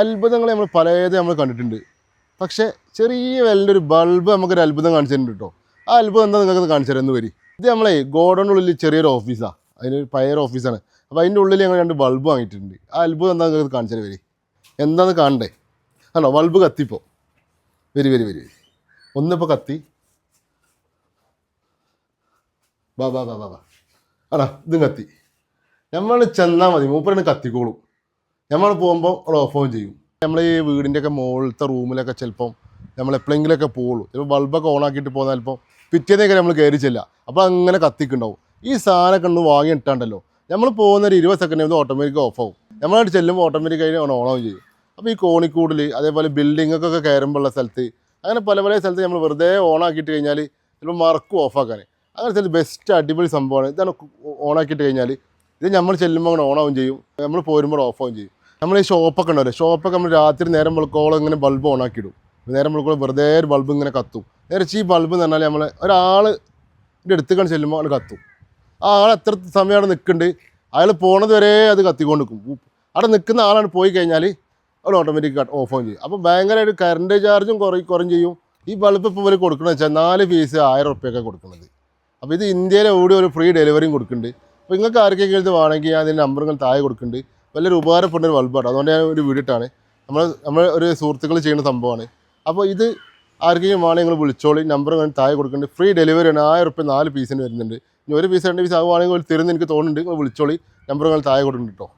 അത്ഭുതങ്ങൾ നമ്മൾ പലതും നമ്മൾ കണ്ടിട്ടുണ്ട്. പക്ഷേ ചെറിയ വലിയൊരു ബൾബ് നമുക്കൊരു അത്ഭുതം കാണിച്ചിട്ടുണ്ട് കേട്ടോ. ആ അത്ഭുതം എന്താ നിങ്ങൾക്ക് കാണിച്ചു തരുന്നത് വരി? ഇത് നമ്മളെ ഗോഡൗണിനുള്ളിൽ ചെറിയൊരു ഓഫീസാണ് അതിനൊരു പയർ ഓഫീസാണ് അപ്പോൾ അതിന്റെ ഉള്ളിൽ ഞങ്ങൾ രണ്ട് ബൾബ് വാങ്ങിയിട്ടുണ്ട്. ആ അത്ഭുതം എന്താ നിങ്ങൾക്ക് കാണിച്ചു തരും വരി? എന്താണെന്ന് കാണണ്ടേ? ആണോ ബൾബ് കത്തിപ്പോൾ വരി വരി വരി വരി. ഒന്നിപ്പോൾ കത്തി. ബാ ബാ ബാ ബാ ബാ ആടാ ഇതും കത്തി. നമ്മൾ ചെന്നാൽ മതി. മൂപ്പരാണ് കത്തിക്കോളും. നമ്മൾ പോകുമ്പോൾ അവിടെ ഓഫ് ഓൺ ചെയ്യും. നമ്മൾ ഈ വീടിന്റെ ഒക്കെ മുകളിലത്തെ റൂമിലൊക്കെ ചിലപ്പം നമ്മൾ എപ്പോഴെങ്കിലുമൊക്കെ പോകുള്ളൂ ചിലപ്പോൾ ബൾബൊക്കെ ഓൺ ആക്കിയിട്ട് പോകുന്ന ചിലപ്പോൾ പിറ്റേന്നൊക്കെ നമ്മൾ കയറി ചെല്ല. അപ്പോൾ അങ്ങനെ കത്തിക്കുണ്ടാവും. ഈ സാധനമൊക്കെ ഒന്ന് വാങ്ങി ഇട്ടാണ്ടല്ലോ. നമ്മൾ പോകുന്ന ഒരു ഇരുപത് സെക്കൻഡ് ഒന്ന് ഓട്ടോമാറ്റിക് ഓഫ് ആവും. നമ്മളായിട്ട് ചെല്ലുമ്പോൾ ഓട്ടോമാറ്റിക് ആയി ഓൺ ആവും ചെയ്യും. അപ്പോൾ ഈ കോണിക്കൂടിൽ അതേപോലെ ബിൽഡിങ്ങൊക്കെ കയറുമ്പോഴുള്ള സ്ഥലത്ത് അങ്ങനെ പല പല സ്ഥലത്ത് നമ്മൾ വെറുതെ ഓൺ ആക്കിയിട്ട് കഴിഞ്ഞാൽ ചിലപ്പോൾ മറക്കും ഓഫാക്കാൻ അങ്ങനെ ചില ബെസ്റ്റ് അടിപൊളി സംഭവമാണ്. ഇതാണ് ഓൺ ആക്കിയിട്ട് കഴിഞ്ഞാൽ ഇത് നമ്മൾ ചെല്ലുമ്പോൾ അങ്ങനെ ഓൺ ആവും ചെയ്യും. നമ്മൾ പോരുമ്പോൾ ഓഫ് ആവും ചെയ്യും. നമ്മൾ ഈ ഷോപ്പൊക്കെ ഉണ്ടാവില്ലേ ഷോപ്പൊക്കെ നമ്മൾ രാത്രി നേരം വെളുക്കോളം ഇങ്ങനെ ബൾബ് ഓൺ ആക്കിയിടും. നേരം വെളുക്കോളം വെറുതെ ഒരു ബൾബ് ഇങ്ങനെ കത്തും. നേരെ ഈ ബൾബ് എന്ന് പറഞ്ഞാൽ നമ്മൾ ഒരാൾ എടുത്തുകൊണ്ട് ചെല്ലുമ്പോൾ അത് കത്തും. ആ ആൾ എത്ര സമയം അവിടെ നിൽക്കുന്നുണ്ട് അയാൾ പോണത് വരെ അത് കത്തിക്കൊണ്ട് നിൽക്കും അവിടെ നിൽക്കുന്ന ആളാണ് പോയി കഴിഞ്ഞാൽ അത് ഓട്ടോമാറ്റിക് ഓഫ് ഓൺ ചെയ്യും. അപ്പോൾ ഭയങ്കരമായിട്ട് കറണ്ട് ചാർജും കുറയും കുറയും ചെയ്യും. ഈ ബൾബ് ഇപ്പോൾ ഇവർ കൊടുക്കണമെന്ന് വെച്ചാൽ നാല് പീസ് ആയിരം ഉറുപ്പ്യൊക്കെ കൊടുക്കുന്നത് അപ്പോൾ ഇത് ഇന്ത്യയിലെ ഓടി ഒരു ഫ്രീ ഡെലിവറിയും കൊടുക്കുന്നുണ്ട് അപ്പോൾ നിങ്ങൾക്ക് ആർക്കെങ്കിലും ഇത് വേണമെങ്കിൽ ഞാൻ അതിന്റെ നമ്പറുകൾ താഴെ കൊടുക്കുന്നുണ്ട് വലിയൊരു ഉപകാരപ്പെടുന്ന ഒരു ബൾബാണ് അതുകൊണ്ട് ഞാൻ ഒരു വീടിട്ടാണ് നമ്മൾ നമ്മൾ ഒരു സുഹൃത്തുക്കൾ ചെയ്യുന്ന സംഭവമാണ്. അപ്പോൾ ഇത് ആർക്കെങ്കിലും വേണമെങ്കിൽ നിങ്ങൾ വിളിച്ചോളി. നമ്പർ ഞാൻ താഴെ കൊടുക്കുന്നുണ്ട്. ഫ്രീ ഡെലിവറി ആണ്. ആയിരം റുപ്യ നാല് പീസിന് വരുന്നുണ്ട്. ഇനി ഒരു പീസ് രണ്ട് പീസ് ആകുവാണെങ്കിൽ ഒരു തരുന്ന എനിക്ക് തോന്നുന്നുണ്ട്. നിങ്ങൾ വിളിച്ചോളി. നമ്പർ നിങ്ങൾ താഴെ കൊടുക്കുന്നുണ്ട് കേട്ടോ